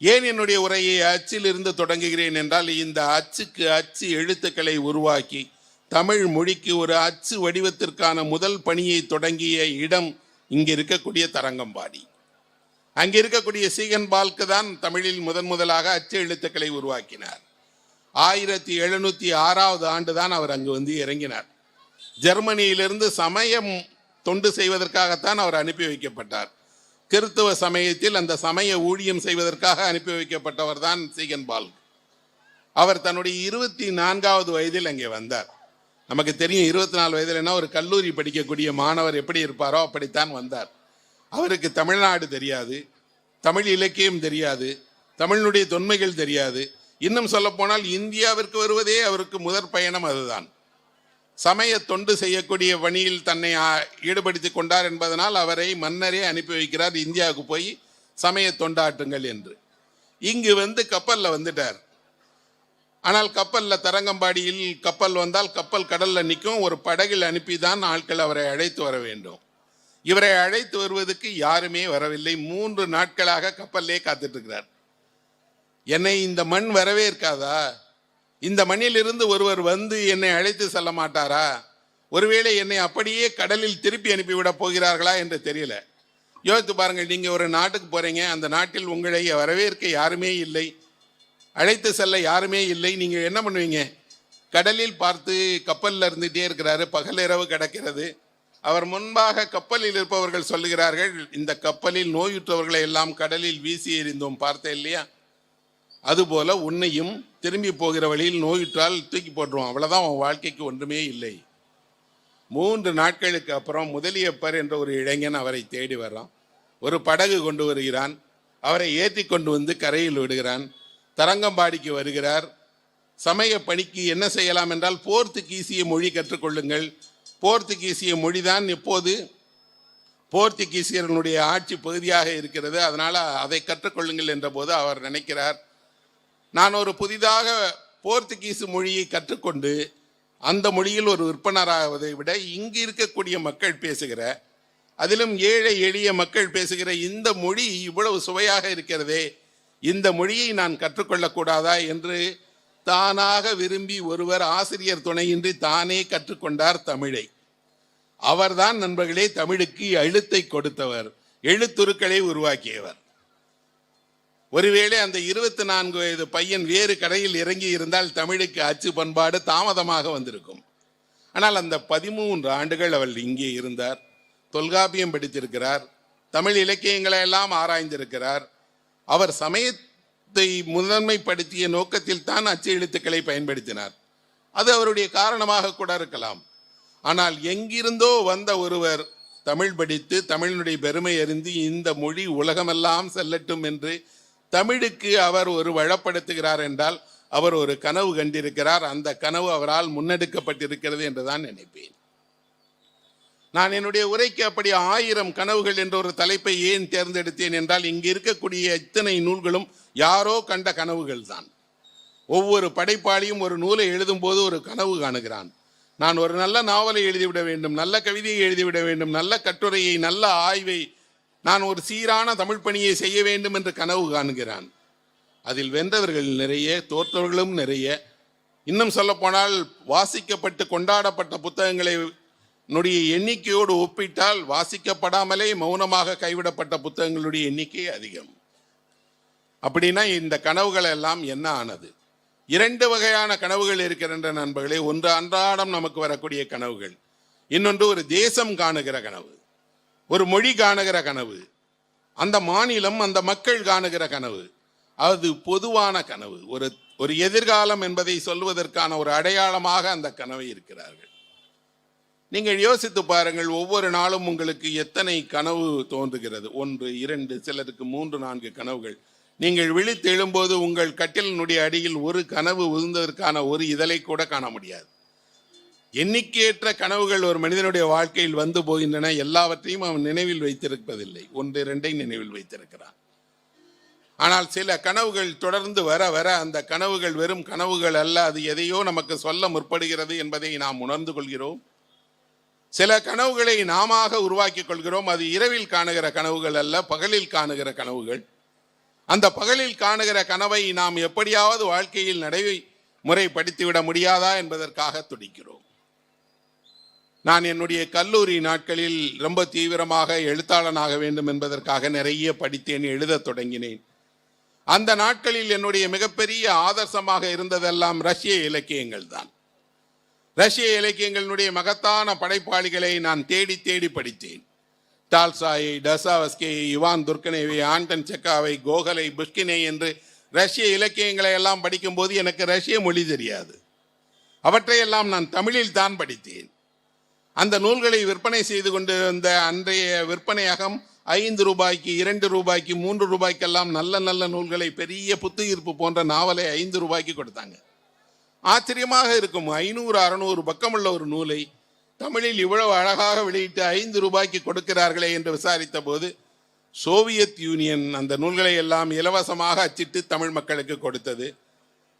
ஏன் என்னுடைய உரையை அச்சில் இருந்து தொடங்குகிறேன் என்றால் இந்த அச்சுக்கு அச்சு எழுத்துக்களை உருவாக்கி தமிழ் மொழிக்கு ஒரு அச்சு வடிவத்திற்கான முதல் பணியை தொடங்கிய இடம் இங்கே இருக்கக்கூடிய தரங்கம்பாடி. அங்கே இருக்கக்கூடிய சீகன் பால்க்கு தான் தமிழில் முதன் முதலாக அச்சு எழுத்துக்களை உருவாக்கினார். ஆயிரத்தி எழுநூத்தி ஆறாவது ஆண்டு தான் அவர் அங்கு வந்து இறங்கினார். ஜெர்மனியிலிருந்து சமயம் தொண்டு செய்வதற்காகத்தான் அவர் அனுப்பி வைக்கப்பட்டார். கிறித்துவ சமயத்தில் அந்த சமய ஊழியம் செய்வதற்காக அனுப்பி வைக்கப்பட்டவர் தான் சீகன் பால் அவர் தன்னுடைய இருபத்தி நான்காவது வயதில் அங்கே வந்தார். நமக்கு தெரியும் இருபத்தி நாலு வயதில் ஒரு கல்லூரி படிக்கக்கூடிய மாணவர் எப்படி இருப்பாரோ அப்படித்தான் வந்தார். அவருக்கு தமிழ்நாடு தெரியாது தமிழ் இலக்கியம் தெரியாது தமிழினுடைய தொன்மைகள் தெரியாது. இன்னும் சொல்லப்போனால் இந்தியாவிற்கு வருவதே அவருக்கு முதற் பயணம் அதுதான். சமய தொண்டு செய்யக்கூடிய பணியில் தன்னை ஈடுபடுத்தி ஈடுபடுத்திக் கொண்டார் என்பதனால் அவரை மன்னரே அனுப்பி வைக்கிறார். இந்தியாவுக்கு போய் சமய தொண்டாட்டுங்கள் என்று. இங்கு வந்து கப்பலில் வந்துட்டார். ஆனால் கப்பலில் தரங்கம்பாடியில் கப்பல் வந்தால் கப்பல் கடலில் நிற்கும். ஒரு படகில் அனுப்பி தான் ஆட்கள் அவரை அழைத்து வர வேண்டும். இவரை அழைத்து வருவதற்கு யாருமே வரவில்லை. மூன்று நாட்களாக கப்பல்லே காத்துட்ருக்கிறார் என்னை இந்த மண் வரவே இருக்காதா இந்த மண்ணிலிருந்து ஒருவர் வந்து என்னை அழைத்து செல்ல மாட்டாரா? ஒருவேளை என்னை அப்படியே கடலில் திருப்பி அனுப்பிவிடப் போகிறார்களா என்று தெரியல. யோசித்து பாருங்கள் நீங்கள் ஒரு நாட்டுக்கு போகிறீங்க அந்த நாட்டில் உங்களை வரவேற்க யாருமே இல்லை அழைத்து செல்ல யாருமே இல்லை நீங்கள் என்ன பண்ணுவீங்க? கடலில் பார்த்து கப்பலில் இருந்துகிட்டே இருக்கிறாரு பகல் இரவு கிடக்கிறது. அவர் முன்பாக கப்பலில் இருப்பவர்கள் சொல்லுகிறார்கள் இந்த கப்பலில் நோயுற்றவர்களை எல்லாம் கடலில் வீசி எறிந்தோம் பார்த்தேன் இல்லையா? அதுபோல உன்னையும் திரும்பி போகிற வழியில் நோயுற்றால் தூக்கி போட்டுருவோம் அவ்வளோதான் அவன் வாழ்க்கைக்கு ஒன்றுமே இல்லை. மூன்று நாட்களுக்கு அப்புறம் முதலியப்பர் என்ற ஒரு இளைஞன் அவரை தேடி வர்றான். ஒரு படகு கொண்டு வருகிறான். அவரை ஏற்றி கொண்டு வந்து கரையில் விடுகிறான். தரங்கம்பாடிக்கு வருகிறார். சமய பணிக்கு என்ன செய்யலாம் என்றால் போர்த்துகீசிய மொழி கற்றுக்கொள்ளுங்கள். போர்த்துகீசிய மொழிதான் இப்போது போர்த்துகீசியர்களுடைய ஆட்சி பகுதியாக இருக்கிறது. அதனால் அதை கற்றுக்கொள்ளுங்கள் என்ற போது அவர் நினைக்கிறார். நான் ஒரு புதிதாக போர்த்துகீசு மொழியை கற்றுக்கொண்டு அந்த மொழியில் ஒரு விற்பனராவதை விட இங்கு இருக்கக்கூடிய மக்கள் பேசுகிற அதிலும் ஏழை எளிய மக்கள் பேசுகிற இந்த மொழி இவ்வளவு சுவையாக இருக்கிறதே இந்த மொழியை நான் கற்றுக்கொள்ளக்கூடாதா என்று தானாக விரும்பி ஒருவர் ஆசிரியர் துணையின்றி தானே கற்றுக்கொண்டார் தமிழை. அவர்தான் நண்பர்களே தமிழுக்கு எழுத்தை கொடுத்தவர் எழுத்துருக்களை உருவாக்கியவர். ஒருவேளை அந்த இருபத்தி நான்கு வயது பையன் வேறு கடையில் இறங்கி இருந்தால் தமிழுக்கு அச்சு பண்பாடு தாமதமாக வந்திருக்கும். ஆனால் அந்த பதிமூன்று ஆண்டுகள் அவள் இங்கே இருந்தார். தொல்காப்பியம் படித்திருக்கிறார். தமிழ் இலக்கியங்களை எல்லாம் ஆராய்ந்திருக்கிறார். அவர் சமயத்தை முதன்மைப்படுத்திய நோக்கத்தில் தான் அச்சு எழுத்துக்களை பயன்படுத்தினார். அது அவருடைய காரணமாக கூட இருக்கலாம். ஆனால் எங்கிருந்தோ வந்த ஒருவர் தமிழ் படித்து தமிழினுடைய பெருமை அறிந்து இந்த மொழி உலகமெல்லாம் செல்லட்டும் என்று தமிழுக்கு அவர் ஒரு வளப்படுத்துகிறார் என்றால் அவர் ஒரு கனவு கண்டிருக்கிறார். அந்த கனவு அவரால் முன்னெடுக்கப்பட்டிருக்கிறது என்றுதான் நினைப்பேன். நான் என்னுடைய உரைக்கு அப்படி ஆயிரம் கனவுகள் என்ற ஒரு தலைப்பை ஏன் தேர்ந்தெடுத்தேன் என்றால் இங்கு இருக்கக்கூடிய இத்தனை நூல்களும் யாரோ கண்ட கனவுகள் தான். ஒவ்வொரு படைப்பாளியும் ஒரு நூலை எழுதும் போது ஒரு கனவு காணுகிறான். நான் ஒரு நல்ல நாவலை எழுதிவிட வேண்டும் நல்ல கவிதையை எழுதிவிட வேண்டும் நல்ல கட்டுரையை நல்ல ஆய்வை நான் ஒரு சீரான தமிழ் பணியை செய்ய வேண்டும் என்று கனவு காணுகிறான். அதில் வென்றவர்கள் நிறைய தோற்றவர்களும் நிறைய. இன்னும் சொல்லப்போனால் வாசிக்கப்பட்டு கொண்டாடப்பட்ட புத்தகங்களை னுடைய எண்ணிக்கையோடு ஒப்பிட்டால் வாசிக்கப்படாமலே மௌனமாக கைவிடப்பட்ட புத்தகங்களுடைய எண்ணிக்கை அதிகம். அப்படின்னா இந்த கனவுகள் எல்லாம் என்ன ஆனது? இரண்டு வகையான கனவுகள் இருக்கின்ற நண்பர்களே. ஒன்று அன்றாடம் நமக்கு வரக்கூடிய கனவுகள். இன்னொன்று ஒரு தேசம் காணுகிற கனவு. ஒரு மொழி காணுகிற கனவு. அந்த மாநிலம் அந்த மக்கள் காணுகிற கனவு. அது பொதுவான கனவு. ஒரு ஒரு எதிர்காலம் என்பதை சொல்வதற்கான ஒரு அடையாளமாக அந்த கனவை இருக்கிறார்கள். நீங்கள் யோசித்து பாருங்கள் ஒவ்வொரு நாளும் உங்களுக்கு எத்தனை கனவு தோன்றுகிறது? ஒன்று இரண்டு சிலருக்கு மூன்று நான்கு கனவுகள். நீங்கள் விழித்து எழும்போது உங்கள் கட்டிலினுடைய அடியில் ஒரு கனவு விழுந்ததற்கான ஒரு இதழை கூட காண முடியாது. எண்ணிக்கையற்ற கனவுகள் ஒரு மனிதனுடைய வாழ்க்கையில் வந்து போகின்றன. எல்லாவற்றையும் அவன் நினைவில் வைத்திருப்பதில்லை. ஒன்று இரண்டை நினைவில் வைத்திருக்கிறான். ஆனால் சில கனவுகள் தொடர்ந்து வர வர அந்த கனவுகள் வெறும் கனவுகள் அல்ல. அது எதையோ நமக்கு சொல்ல முற்படுகிறது என்பதை நாம் உணர்ந்து கொள்கிறோம். சில கனவுகளை நாமாக உருவாக்கிக் கொள்கிறோம். அது இரவில் காணுகிற கனவுகள் அல்ல பகலில் காணுகிற கனவுகள். அந்த பகலில் காணுகிற கனவை நாம் எப்படியாவது வாழ்க்கையில் நடைமுறைப்படுத்திவிட முடியாதா என்பதற்காக துடிக்கிறோம். நான் என்னுடைய கல்லூரி நாட்களில் ரொம்ப தீவிரமாக எழுத்தாளனாக வேண்டும் என்பதற்காக நிறைய படித்தேன் எழுதத் தொடங்கினேன். அந்த நாட்களில் என்னுடைய மிகப்பெரிய ஆதர்சமாக இருந்ததெல்லாம் ரஷ்ய இலக்கியங்கள் தான். ரஷ்ய இலக்கியங்களினுடைய மகத்தான படைப்பாளிகளை நான் தேடி தேடி படித்தேன். டால்சாயை டசாவஸ்கியை இவான் துர்கனேவை ஆண்டன் செக்காவை கோகலை புஷ்கினை என்று ரஷ்ய இலக்கியங்களை எல்லாம் படிக்கும்போது எனக்கு ரஷ்ய மொழி தெரியாது. அவற்றையெல்லாம் நான் தமிழில் தான் படித்தேன். அந்த நூல்களை விற்பனை செய்து கொண்டு வந்த அன்றைய விற்பனையகம் ஐந்து ரூபாய்க்கு இரண்டு ரூபாய்க்கு மூன்று ரூபாய்க்கெல்லாம் நல்ல நல்ல நூல்களை பெரிய புத்துயிர்ப்பு போன்ற நாவலை ஐந்து ரூபாய்க்கு கொடுத்தாங்க. ஆச்சரியமாக இருக்கும். ஐநூறு அறநூறு பக்கமுள்ள ஒரு நூலை தமிழில் இவ்வளவு அழகாக வெளியிட்டு ஐந்து ரூபாய்க்கு கொடுக்கிறார்களே என்று விசாரித்த போது சோவியத் யூனியன் அந்த நூல்களை எல்லாம் இலவசமாக அச்சிட்டு தமிழ் மக்களுக்கு கொடுத்தது.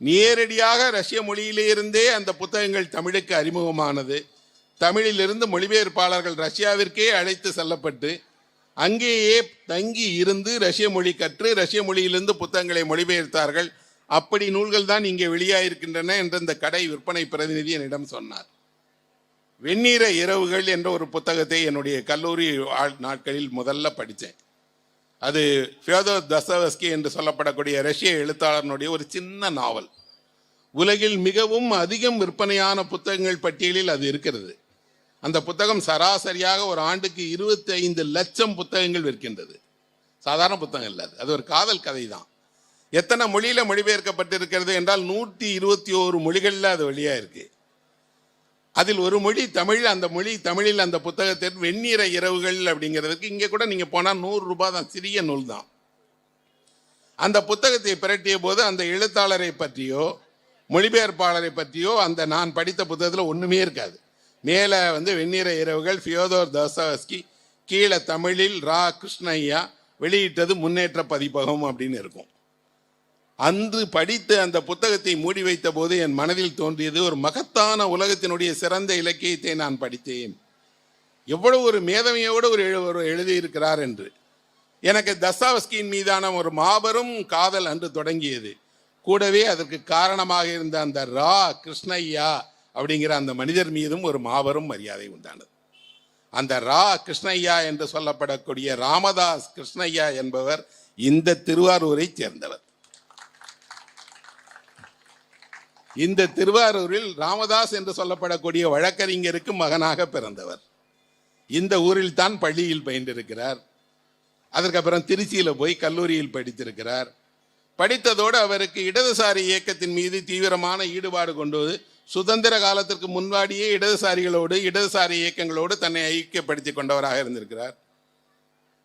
நேரடியாக ரஷ்ய மொழியிலிருந்தே அந்த புத்தகங்கள் தமிழுக்கு அறிமுகமானது. தமிழிலிருந்து மொழிபெயர்ப்பாளர்கள் ரஷ்யாவிற்கே அழைத்து செல்லப்பட்டு அங்கேயே தங்கி இருந்து ரஷ்ய மொழி கற்று ரஷ்ய மொழியிலிருந்து புத்தகங்களை மொழிபெயர்த்தார்கள். அப்படி நூல்கள் தான் இங்கே வெளியாயிருக்கின்றன என்று இந்த கடை விற்பனை பிரதிநிதி என்னிடம் சொன்னார். வெந்நீர இரவுகள் என்ற ஒரு புத்தகத்தை என்னுடைய கல்லூரி நாட்களில் முதல்ல படித்தேன். அது ஃபியோதோர் தசவஸ்கி என்று சொல்லப்படக்கூடிய ரஷ்ய எழுத்தாளர்னுடைய ஒரு சின்ன நாவல். உலகில் மிகவும் அதிகம் விற்பனையான புத்தகங்கள் பட்டியலில் அது இருக்கிறது. அந்த புத்தகம் சராசரியாக ஒரு ஆண்டுக்கு இருபத்தி ஐந்து லட்சம் புத்தகங்கள் விற்கின்றது. சாதாரண புத்தகம் இல்லை அது. ஒரு காதல் கதை தான் எத்தனை மொழியில மொழிபெயர்க்கப்பட்டிருக்கிறது என்றால் நூற்றி இருபத்தி ஓரு மொழிகளில் அது வழியாக இருக்கு. அதில் ஒரு மொழி தமிழ் அந்த மொழி தமிழில் அந்த புத்தகத்தின் வெந்நீர இரவுகள் அப்படிங்கிறதுக்கு இங்கே கூட நீங்கள் போனால் நூறு ரூபாய் தான் சிறிய நூல் தான். அந்த புத்தகத்தை பிரட்டிய போது அந்த எழுத்தாளரை பற்றியோ மொழிபெயர்ப்பாளரை பற்றியோ அந்த நான் படித்த புத்தகத்தில் ஒன்றுமே இருக்காது. மேலே வந்து வெண்ணிற இரவுகள் ஃபியோதோர் தசாவஸ்கி கீழே தமிழில் ரா கிருஷ்ணய்யா வெளியிட்டது முன்னேற்ற பதிப்பகம் அப்படின்னு இருக்கும். அன்று படித்து அந்த புத்தகத்தை மூடி வைத்த போது என் மனதில் தோன்றியது ஒரு மகத்தான உலகத்தினுடைய சிறந்த இலக்கியத்தை நான் படித்தேன். எவ்வளவு ஒரு மேதமையோடு ஒரு எழு- ஒரு எழுதியிருக்கிறார் என்று. எனக்கு தஸ்தாவஸ்கியின் மீதான ஒரு மாபெரும் காதல் அன்று தொடங்கியது. கூடவே அதற்கு காரணமாக இருந்த அந்த ரா கிருஷ்ணய்யா அப்படிங்கிற அந்த மனிதர் மீதும் ஒரு மாபெரும் மரியாதை உண்டானது. அந்த ரா கிருஷ்ணய்யா என்று சொல்லப்படக்கூடிய ராமதாஸ் கிருஷ்ணய்யா என்பவர் இந்த திருவாரூரை சேர்ந்தவர். இந்த திருவாரூரில் ராமதாஸ் என்று சொல்லப்படக்கூடிய வழக்கறிஞருக்கு மகனாக பிறந்தவர். இந்த ஊரில் தான் பள்ளியில் பயின்றிருக்கிறார். அதற்கப்புறம் திருச்சியில் போய் கல்லூரியில் படித்திருக்கிறார். படித்ததோடு அவருக்கு இடதுசாரி இயக்கத்தின் மீது தீவிரமான ஈடுபாடு கொண்டு சுதந்திர காலத்திற்கு முன்பாடியே இடதுசாரிகளோடு இடதுசாரி இயக்கங்களோடு தன்னை ஐக்கியப்படுத்திக் கொண்டவராக இருந்திருக்கிறார்.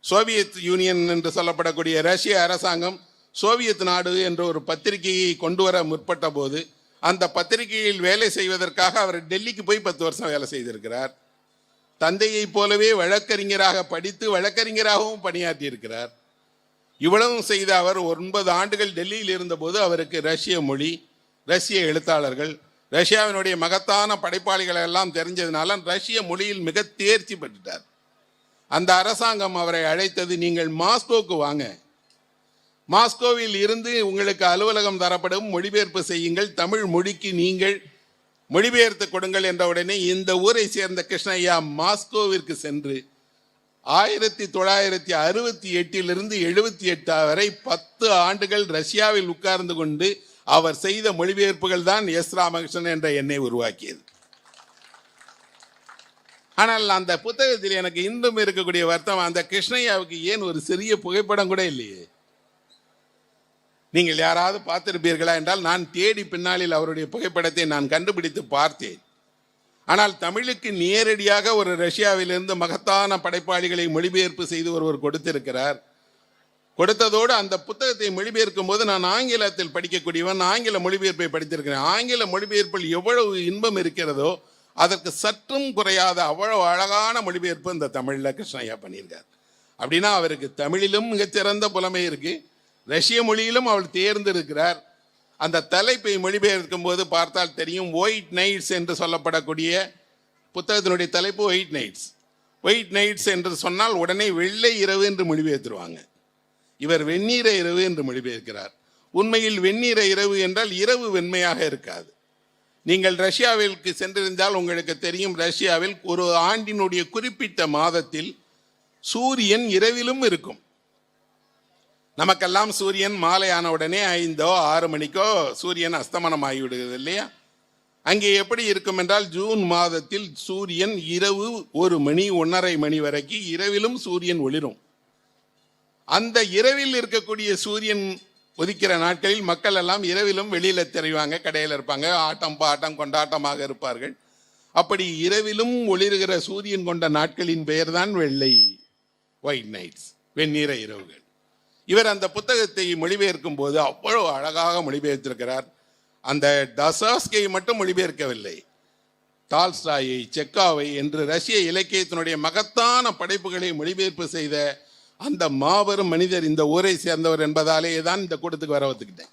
சோவியத் யூனியன் என்று சொல்லப்படக்கூடிய ரஷ்ய அரசாங்கம் சோவியத் நாடு என்ற ஒரு பத்திரிகையை கொண்டு வர முற்பட்ட போது அந்த பத்திரிகையில் வேலை செய்வதற்காக அவர் டெல்லிக்கு போய் பத்து வருஷம் வேலை செய்திருக்கிறார். தந்தையைப் போலவே வழக்கறிஞராக படித்து வழக்கறிஞராகவும் பணியாற்றி இருக்கிறார் இவ்வளவும் செய்த அவர் ஒன்பது ஆண்டுகள் டெல்லியில் இருந்தபோது அவருக்கு ரஷ்ய மொழி ரஷ்ய எழுத்தாளர்கள் ரஷ்யாவினுடைய மகத்தான படைப்பாளிகள் எல்லாம் தெரிஞ்சதுனால ரஷ்ய மொழியில் மிக தேர்ச்சி பெற்றுட்டார். அந்த அரசாங்கம் அவரை அழைத்தது நீங்கள் மாஸ்கோவுக்கு வாங்க. மாஸ்கோவில் இருந்து உங்களுக்கு அலுவலகம் தரப்படும் மொழிபெயர்ப்பு செய்யுங்கள். தமிழ் மொழிக்கு நீங்கள் மொழிபெயர்த்து கொடுங்கள் என்ற உடனே இந்த ஊரை சேர்ந்த கிருஷ்ணய்யா மாஸ்கோவிற்கு சென்று ஆயிரத்தி தொள்ளாயிரத்தி அறுபத்தி எட்டிலிருந்து எழுபத்தி எட்டு வரை பத்து ஆண்டுகள் ரஷ்யாவில் உட்கார்ந்து கொண்டு அவர் செய்த மொழிபெயர்ப்புகள் தான் எஸ் ராமகிருஷ்ணன் என்ற எண்ணை உருவாக்கியது. ஆனால் அந்த புத்தகத்தில் எனக்கு இன்றும் இருக்கக்கூடிய வருத்தம் அந்த கிருஷ்ணய்யாவுக்கு ஏன் ஒரு சிறிய புகைப்படம் கூட இல்லையே? நீங்கள் யாராவது பார்த்திருப்பீர்களா என்றால் நான் தேடி பின்னாளில் அவருடைய புகைப்படத்தை நான் கண்டுபிடித்து பார்த்தேன். ஆனால் தமிழுக்கு நேரடியாக ஒரு ரஷ்யாவிலிருந்து மகத்தான படைப்பாளிகளை மொழிபெயர்ப்பு செய்து ஒருவர் கொடுத்திருக்கிறார். கொடுத்ததோடு அந்த புத்தகத்தை மொழிபெயர்க்கும் போது நான் ஆங்கிலத்தில் படிக்கக்கூடியவன் ஆங்கில மொழிபெயர்ப்பை படித்திருக்கிறேன். ஆங்கில மொழிபெயர்ப்பில் எவ்வளவு இன்பம் இருக்கிறதோ அதற்கு சற்றும் குறையாத அவ்வளவு அழகான மொழிபெயர்ப்பு இந்த தமிழில் கிருஷ்ணய்யா பண்ணியிருக்கார். அப்படின்னா அவருக்கு தமிழிலும் மிகச்சிறந்த புலமை இருக்கு. ரஷ்ய மொழியிலும் அவள் தேர்ந்திருக்கிறார். அந்த தலைப்பை மொழிபெயர்க்கும் போது பார்த்தால் தெரியும் ஒயிட் நைட்ஸ் என்று சொல்லப்படக்கூடிய புத்தகத்தினுடைய தலைப்பு ஒயிட் நைட்ஸ் ஒயிட் நைட்ஸ் என்று சொன்னால் உடனே வெள்ளை இரவு என்று மொழிபெயர்த்துருவாங்க. இவர் வெந்நீர இரவு என்று மொழிபெயர்க்கிறார். உண்மையில் வெந்நீர இரவு என்றால் இரவு வெண்மையாக இருக்காது. நீங்கள் ரஷ்யாவிற்கு சென்றிருந்தால் உங்களுக்கு தெரியும் ரஷ்யாவில் ஒரு ஆண்டினுடைய குறிப்பிட்ட மாதத்தில் சூரியன் இரவிலும் இருக்கும். நமக்கெல்லாம் சூரியன் மாலை ஆன உடனே ஐந்தோ ஆறு மணிக்கோ சூரியன் அஸ்தமனம் ஆகிவிடுகிறது இல்லையா? அங்கே எப்படி இருக்கும் என்றால் ஜூன் மாதத்தில் சூரியன் இரவு ஒரு மணி ஒன்றரை மணி வரைக்கும் இரவிலும் சூரியன் ஒளிரும். அந்த இரவில் இருக்கக்கூடிய சூரியன் உதிக்கிற நாட்களில் மக்கள் எல்லாம் இரவிலும் வெளியில் தெரிவாங்க கடையில் இருப்பாங்க. ஆட்டம் பாட்டம் கொண்டாட்டமாக இருப்பார்கள். அப்படி இரவிலும் ஒளிருகிற சூரியன் கொண்ட நாட்களின் பெயர்தான் வெள்ளை ஒயிட் நைட்ஸ் வெண்ணிற இரவுகள். இவர் அந்த புத்தகத்தை மொழிபெயர்க்கும் போது அவ்வளவு அழகாக மொழிபெயர்த்திருக்கிறார். அந்த டசாஸ்கை மட்டும் மொழிபெயர்க்கவில்லை. டால்ஸ்டாயை செக்காவை என்று ரஷ்ய இலக்கியத்தினுடைய மகத்தான படைப்புகளை மொழிபெயர்ப்பு செய்த அந்த மாபெரும் மனிதர் இந்த ஊரை சேர்ந்தவர் என்பதாலேயே தான் இந்த கூட்டத்துக்கு வர ஒத்துக்கிட்டேன்.